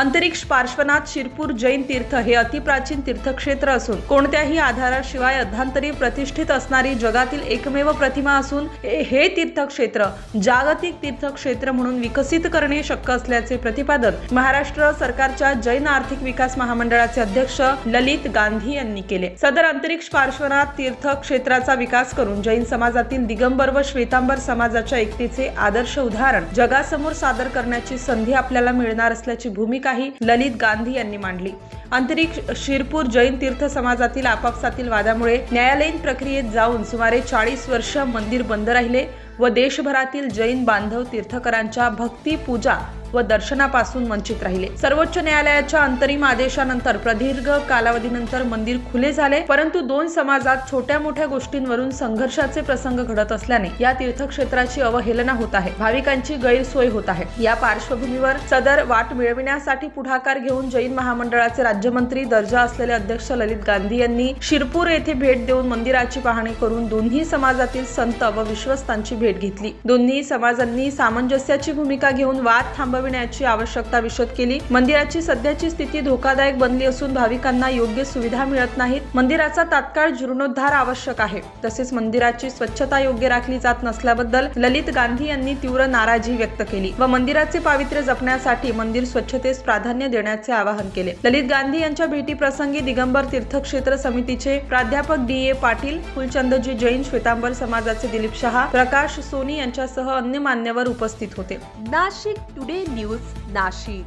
अंतरिक्ष पार्श्वनाथ शिरपूर जैन तीर्थ हे अतिप्राचीन तीर्थक्षेत्र असून कोणत्याही आधाराशिवाय अध्यांतरी प्रतिष्ठित असणारी जगातील एकमेव प्रतिमा असून हे- हे तीर्थक्षेत्र जागतिक तीर्थक्षेत्र म्हणून विकसित करणे शक्य असल्याचे प्रतिपादन महाराष्ट्र सरकारच्या जैन आर्थिक विकास महामंडळाचे अध्यक्ष ललित गांधी यांनी केले. सदर अंतरिक्ष पार्श्वनाथ तीर्थ क्षेत्राचा विकास करून जैन समाजातील दिगंबर व श्वेतांबर समाजाच्या एकतेचे आदर्श उदाहरण जगासमोर सादर करण्याची संधी आपल्याला मिळणार असल्याची भूमिका भूमिकाही ललित गांधी यांनी मांडली. अंतरिक्ष शिरपूर जैन तीर्थ समाजातील आपापसातील वादामुळे न्यायालयीन प्रक्रियेत जाऊन सुमारे चाळीस वर्ष मंदिर बंद राहिले व देशभरातील जैन बांधव तीर्थकरांच्या भक्ती पूजा व दर्शनापासून वंचित राहिले. सर्वोच्च न्यायालयाच्या अंतरिम आदेशानंतर प्रदीर्घ कालावधीनंतर मंदिर खुले झाले परंतु दोन समाजात छोट्या मोठ्या गोष्टींवरून संघर्षाचे प्रसंग घडत असल्याने या तीर्थक्षेत्राची अवहेलना होत आहे. भाविकांची गैरसोय होत आहे. या पार्श्वभूमीवर सदर वाट मिळविण्यासाठी पुढाकार घेऊन जैन महामंडळाचे राज्यमंत्री दर्जा असलेले अध्यक्ष ललित गांधी यांनी शिरपूर येथे भेट देऊन मंदिराची पाहणी करून दोन्ही समाजातील संत व विश्वस्तांची भेट घेतली. दोन्ही समाजांनी सामंजस्याची भूमिका घेऊन वाद थांबविण्याची आवश्यकता विशद केली. मंदिराची सध्याची स्थिती धोकादायक बनली असून भाविकांना योग्य सुविधा मिळत नाहीत. मंदिराचा तात्काळ जीर्णोद्धार आवश्यक आहे. तसेच मंदिराची स्वच्छता योग्य राखली जात नसल्याबद्दल ललित गांधी यांनी तीव्र नाराजी व्यक्त केली व मंदिराचे पावित्र्य जपण्यासाठी मंदिर स्वच्छतेस प्राधान्य देण्याचे आवाहन केले. ललित गांधी यांच्या भेटीप्रसंगी दिगंबर तीर्थक्षेत्र समितीचे प्राध्यापक डी ए पाटील फुलचंदजी जैन श्वेतांबर समाजाचे दिलीप शहा प्रकाश सोनी यांच्यासह अन्य मान्यवर उपस्थित होते. Nashik today news Nashik